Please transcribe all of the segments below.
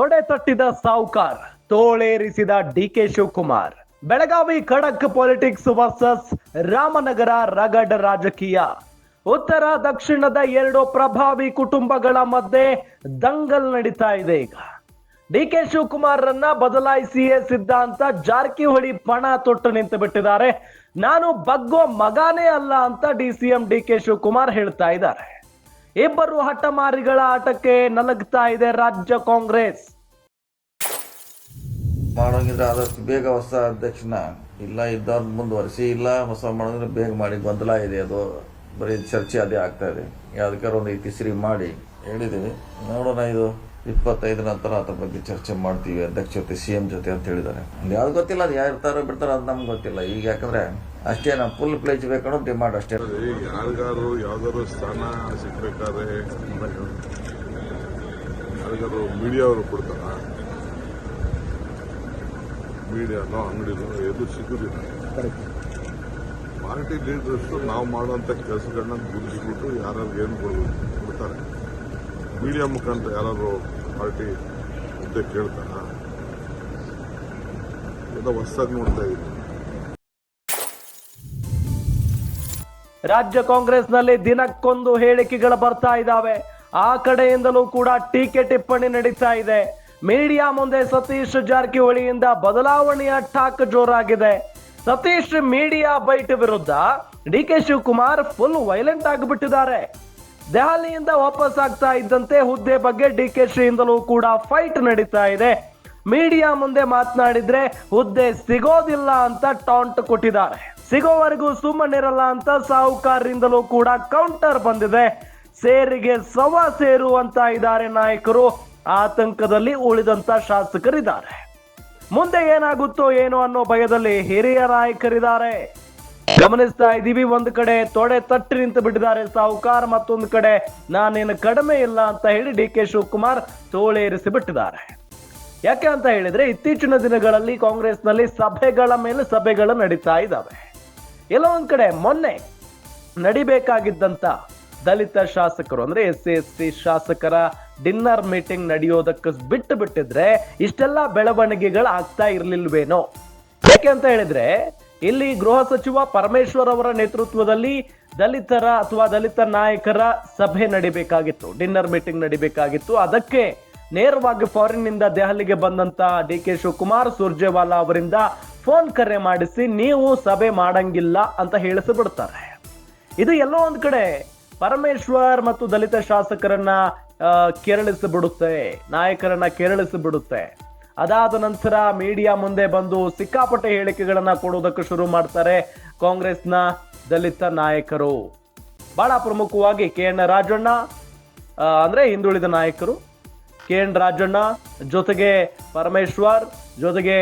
ತೊಡೆ ತಟ್ಟಿದ ಸಾವುಕಾರ್, ತೋಳೇರಿಸಿದ ಡಿ ಕೆ ಶಿವಕುಮಾರ್, ಬೆಳಗಾವಿ ಖಡಕ್ ಪಾಲಿಟಿಕ್ಸ್ ವರ್ಸಸ್ ರಾಮನಗರ ರಗಡ್ ರಾಜಕೀಯ, ಉತ್ತರ ದಕ್ಷಿಣದ ಎರಡು ಪ್ರಭಾವಿ ಕುಟುಂಬಗಳ ಮಧ್ಯೆ ದಂಗಲ್ ನಡೀತಾ ಇದೆ ಈಗ. ಡಿ ಡಿಕೆ ಶಿವಕುಮಾರ್ರನ್ನ ಬದಲಾಯಿಸಿಯೇ ಸಿದ್ಧಾಂತ, ಜಾರಕಿಹೊಳಿ ಪಣ ತೊಟ್ಟು ನಿಂತು ಬಿಟ್ಟಿದ್ದಾರೆ. ನಾನು ಬಗ್ಗೋ ಮಗಾನೇ ಅಲ್ಲ ಅಂತ D C M D K Shivakumar ಹೇಳ್ತಾ ಇದ್ದಾರೆ. ಇಬ್ಬರು ಹಠಮಾರಿಗಳ ಆಟಕ್ಕೆ ನಲಗ್ತಾ ಇದೆ ರಾಜ್ಯ ಕಾಂಗ್ರೆಸ್. ಮಾಡೋಂಗಿದ್ರೆ ಆದಷ್ಟು ಬೇಗ ಹೊಸ ಅಧ್ಯಕ್ಷನ ಇಲ್ಲ ಇದ್ದವ್ರ ಮುಂದುವರಿಸಿ, ಇಲ್ಲ ಹೊಸ ಮಾಡೋದ್ರೆ ಬೇಗ ಮಾಡಿ ಗೊಂದಲ ಇದೆ. ಅದು ಬರೀ ಚರ್ಚೆ ಅದೇ ಆಗ್ತಾ ಇದೆ. ಯಾವ್ದಕ್ಕಾರ ಒಂದು ಇತಿಶ್ರೀ ಮಾಡಿ ಹೇಳಿದ್ದೀವಿ. ನೋಡೋಣ ಇದು. ಇಪ್ಪತ್ತೈದು ನಂತರ ಅದ್ರ ಬಗ್ಗೆ ಚರ್ಚೆ ಮಾಡ್ತೀವಿ ಅಧ್ಯಕ್ಷತೆ ಜೊತೆ ಸಿ ಎಂ ಜೊತೆ ಅಂತ ಹೇಳಿದ್ದಾರೆ. ಯಾವ್ದು ಗೊತ್ತಿಲ್ಲ ಅದು ಯಾರು ಇರ್ತಾರೋ ಬಿಡ್ತಾರೋ ಅದು ನಮ್ಗೆ ಗೊತ್ತಿಲ್ಲ. ಈಗ ಯಾಕಂದ್ರೆ ಅಷ್ಟೇ ನಾವು ಫುಲ್ ಪ್ಲೇಜ್ ಬೇಕನ್ನೋ ಡಿಮಾಂಡ್ ಅಷ್ಟೇ. ಈಗ ಯಾರಿಗಾರು ಯಾವ್ದಾದ್ರು ಸ್ಥಾನ ಸಿಗ್ಬೇಕಾದ್ರೆ ಯಾರಿಗಾರು ಮೀಡಿಯಾ ಅವರು ಕೊಡ್ತಾರ? ಮೀಡಿಯಾನೋ ಅಂಗಡಿನೋ ಎದು ಸಿಗುದಿಲ್ಲ. ಪಾರ್ಟಿ ಲೀಡರ್ಸ್ ನಾವು ಮಾಡುವಂತ ಕೆಲಸಗಳನ್ನ ಗುರುತಿಸ್ಬಿಟ್ಟು ಯಾರು ಏನು ಕೊಡ್ಬೇಕು ಕೊಡ್ತಾರೆ. ಮೀಡಿಯಾ ಮುಖಾಂತರ ಯಾರು ಪಾರ್ಟಿ ಮುದ್ದೆ ಕೇಳ್ತಾರ ಎಲ್ಲ ಹೊಸದಾಗಿ ನೋಡ್ತಾ ಇದ್ದೀನಿ. ರಾಜ್ಯ ಕಾಂಗ್ರೆಸ್ನಲ್ಲಿ ದಿನಕ್ಕೊಂದು ಹೇಳಿಕೆಗಳು ಬರ್ತಾ ಇದ್ದಾವೆ ಆ ಕಡೆಯಿಂದಲೂ ಕೂಡ ಟೀಕೆ ಟಿಪ್ಪಣಿ ನಡೀತಾ ಇದೆ. ಮೀಡಿಯಾ ಮುಂದೆ ಸತೀಶ್ ಜಾರಕಿಹೊಳಿಯಿಂದ ಬದಲಾವಣೆಯ ಟಾಕ್ ಜೋರಾಗಿದೆ. ಸತೀಶ್ ಮೀಡಿಯಾ ಬೈಟ್ ವಿರುದ್ಧ D K Shivakumar full violent ಆಗಿಬಿಟ್ಟಿದ್ದಾರೆ. ದೆಹಲಿಯಿಂದ ವಾಪಸ್ ಆಗ್ತಾ ಇದ್ದಂತೆ ಹುದ್ದೆ ಬಗ್ಗೆ ಡಿ ಕೆ ಶ್ರೀಯಿಂದಲೂ ಕೂಡ ಫೈಟ್ ನಡೀತಾ ಇದೆ. ಮೀಡಿಯಾ ಮುಂದೆ ಮಾತನಾಡಿದ್ರೆ ಹುದ್ದೆ ಸಿಗೋದಿಲ್ಲ ಅಂತ ಟಾಂಟ್ ಕೊಟ್ಟಿದ್ದಾರೆ. ಸಿಗೋವರೆಗೂ ಸುಮ್ಮನಿರಲ್ಲ ಅಂತ ಸಾಹುಕಾರರಿಂದಲೂ ಕೂಡ ಕೌಂಟರ್ ಬಂದಿದೆ. ಸೇರಿಗೆ ಸವ ಸೇರು ಅಂತ ಇದ್ದಾರೆ ನಾಯಕರು. ಆತಂಕದಲ್ಲಿ ಉಳಿದಂತ ಶಾಸಕರಿದ್ದಾರೆ. ಮುಂದೆ ಏನಾಗುತ್ತೋ ಏನೋ ಅನ್ನೋ ಭಯದಲ್ಲಿ ಹಿರಿಯ ನಾಯಕರಿದ್ದಾರೆ. ಗಮನಿಸ್ತಾ ಇದ್ದೀವಿ, ಒಂದು ಕಡೆ ತೊಡೆ ತಟ್ಟಿ ನಿಂತು ಬಿಟ್ಟಿದ್ದಾರೆ ಸಾಹುಕಾರ್, ಮತ್ತೊಂದು ಕಡೆ ನಾನೇನು ಕಡಿಮೆ ಇಲ್ಲ ಅಂತ ಹೇಳಿ ಡಿ ಕೆ ಶಿವಕುಮಾರ್ ತೋಳೇರಿಸಿ ಬಿಟ್ಟಿದ್ದಾರೆ ಯಾಕೆ ಅಂತ ಹೇಳಿದ್ರೆ, ಇತ್ತೀಚಿನ ದಿನಗಳಲ್ಲಿ ಕಾಂಗ್ರೆಸ್ನಲ್ಲಿ ಸಭೆಗಳ ಮೇಲೆ ಸಭೆಗಳು ನಡೀತಾ ಇದ್ದಾವೆ. ಎಲ್ಲೋ ಒಂದ್ ಕಡೆ ಮೊನ್ನೆ ನಡಿಬೇಕಾಗಿದ್ದಂತ ದಲಿತ ಶಾಸಕರು, ಅಂದ್ರೆ ಎಸ್ ಸಿ ಎಸ್ ಸಿ ಶಾಸಕರ ಡಿನ್ನರ್ ಮೀಟಿಂಗ್ ನಡೆಯೋದಕ್ಕೆ ಬಿಟ್ಟು ಬಿಟ್ಟಿದ್ರೆ ಇಷ್ಟೆಲ್ಲ ಬೆಳವಣಿಗೆಗಳು ಆಗ್ತಾ ಇರ್ಲಿಲ್ವೇನೋ? ಯಾಕೆ ಅಂತ ಹೇಳಿದ್ರೆ ಇಲ್ಲಿ ಗೃಹ ಸಚಿವ ಪರಮೇಶ್ವರ್ ಅವರ ನೇತೃತ್ವದಲ್ಲಿ ದಲಿತರ ಅಥವಾ ದಲಿತ ನಾಯಕರ ಸಭೆ ನಡಿಬೇಕಾಗಿತ್ತು. Dinner meeting ನಡಿಬೇಕಾಗಿತ್ತು. ಅದಕ್ಕೆ ನೇರವಾಗಿ ಫಾರಿನ್ನಿಂದ ದೆಹಲಿಗೆ ಬಂದಂತ ಡಿ ಕೆ ಶಿವಕುಮಾರ್ ಸುರ್ಜೇವಾಲಾ ಅವರಿಂದ ಫೋನ್ ಕರೆ ಮಾಡಿಸಿ, ನೀವು ಸಭೆ ಮಾಡಂಗಿಲ್ಲ ಅಂತ ಹೇಳಿಸಿಬಿಡ್ತಾರೆ. ಇದು ಎಲ್ಲೋ ಒಂದ್ ಕಡೆ ಪರಮೇಶ್ವರ್ ಮತ್ತು ದಲಿತ ಶಾಸಕರನ್ನ ಕೇರಳಿಸಿ ಕೆರಳಿಸಿ ಬಿಡುತ್ತೆ ನಾಯಕರನ್ನ ಕೆರಳಿಸಿ ಬಿಡುತ್ತೆ ಅದಾದ ನಂತರ ಮೀಡಿಯಾ ಮುಂದೆ ಬಂದು ಸಿಕ್ಕಾಪಟ್ಟೆ ಹೇಳಿಕೆಗಳನ್ನು ಕೊಡುವುದಕ್ಕೆ ಶುರು ಮಾಡ್ತಾರೆ ಕಾಂಗ್ರೆಸ್ನ ದಲಿತ ನಾಯಕರು. ಬಹಳ ಪ್ರಮುಖವಾಗಿ ಕೆ ಎನ್ ರಾಜಣ್ಣ ಅಂದರೆ ಹಿಂದುಳಿದ ನಾಯಕರು. ಕೆ ಎನ್ ರಾಜಣ್ಣ ಜೊತೆಗೆ ಪರಮೇಶ್ವರ್, ಜೊತೆಗೆ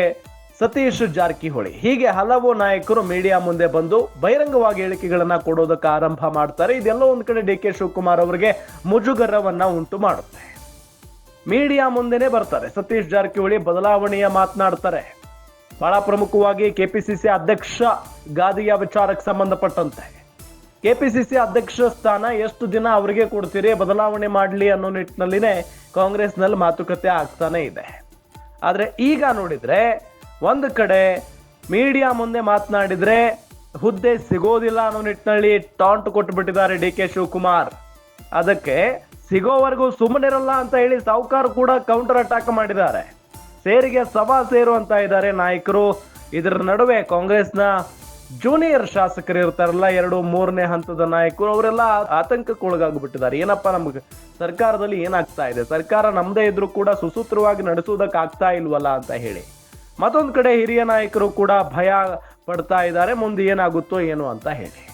ಸತೀಶ್ ಜಾರಕಿಹೊಳಿ. ಹೀಗೆ ಹಲವು ನಾಯಕರು ಮೀಡಿಯಾ ಮುಂದೆ ಬಂದು ಬಹಿರಂಗವಾಗಿ ಹೇಳಿಕೆಗಳನ್ನು ಕೊಡೋದಕ್ಕೆ ಆರಂಭ ಮಾಡ್ತಾರೆ. ಇದೆಲ್ಲ ಒಂದು ಕಡೆ ಡಿ ಕೆ ಶಿವಕುಮಾರ್ ಅವರಿಗೆ ಮುಜುಗರವನ್ನು ಉಂಟು ಮಾಡುತ್ತೆ. ಮೀಡಿಯಾ ಮುಂದೆನೆ ಬರ್ತಾರೆ. ಸತೀಶ್ ಜಾರಕಿಹೊಳಿ ಬದಲಾವಣೆಯ ಮಾತನಾಡ್ತಾರೆ. ಬಹಳ ಪ್ರಮುಖವಾಗಿ ಕೆಪಿಸಿಸಿ ಅಧ್ಯಕ್ಷ ಗಾದಿಯ ವಿಚಾರಕ್ಕೆ ಸಂಬಂಧಪಟ್ಟಂತೆ. ಕೆಪಿಸಿಸಿ ಅಧ್ಯಕ್ಷ ಸ್ಥಾನ ಎಷ್ಟು ದಿನ ಅವರಿಗೆ ಕೊಡ್ತೀರಿ, ಬದಲಾವಣೆ ಮಾಡಲಿ ಅನ್ನೋ ನಿಟ್ಟಿನಲ್ಲಿನೇ ಕಾಂಗ್ರೆಸ್ನಲ್ಲಿ ಮಾತುಕತೆ ಆಗ್ತಾನೆ ಇದೆ. ಆದರೆ ಈಗ ನೋಡಿದ್ರೆ ಒಂದು ಕಡೆ ಮೀಡಿಯಾ ಮುಂದೆ ಮಾತನಾಡಿದ್ರೆ ಹುದ್ದೆ ಸಿಗೋದಿಲ್ಲ ಅನ್ನೋ ನಿಟ್ಟಿನಲ್ಲಿ ಟಾಂಟ್ ಕೊಟ್ಟು ಬಿಟ್ಟಿದ್ದಾರೆ ಡಿ ಕೆ ಶಿವಕುಮಾರ್. ಅದಕ್ಕೆ ಸಿಗೋವರೆಗೂ ಸುಮ್ಮನಿರಲ್ಲ ಅಂತ ಹೇಳಿ ಸಾವುಕಾರ ಕೂಡ ಕೌಂಟರ್ ಅಟ್ಯಾಕ್ ಮಾಡಿದ್ದಾರೆ. ಸೇರಿಗೆ ಸಭಾ ಸೇರು ಅಂತ ಇದ್ದಾರೆ ನಾಯಕರು. ಇದರ ನಡುವೆ ಕಾಂಗ್ರೆಸ್ನ ಜೂನಿಯರ್ ಶಾಸಕರು ಇರ್ತಾರಲ್ಲ, ಎರಡು ಮೂರನೇ ಹಂತದ ನಾಯಕರು, ಅವರೆಲ್ಲ ಆತಂಕಕ್ಕೊಳಗಾಗ್ಬಿಟ್ಟಿದ್ದಾರೆ. ಏನಪ್ಪ ನಮ್ಗೆ ಸರ್ಕಾರದಲ್ಲಿ ಏನಾಗ್ತಾ ಇದೆ? ಸರ್ಕಾರ ನಮ್ದೇ ಇದ್ರೂ ಕೂಡ ಸುಸೂತ್ರವಾಗಿ ನಡೆಸುವುದಕ್ಕೆ ಆಗ್ತಾ ಇಲ್ವಲ್ಲ ಅಂತ ಹೇಳಿ. ಮತ್ತೊಂದು ಕಡೆ ಹಿರಿಯ ನಾಯಕರು ಕೂಡ ಭಯ ಪಡ್ತಾ ಇದ್ದಾರೆ. ಮುಂದೆ ಏನಾಗುತ್ತೋ ಏನು ಅಂತ ಹೇಳಿ.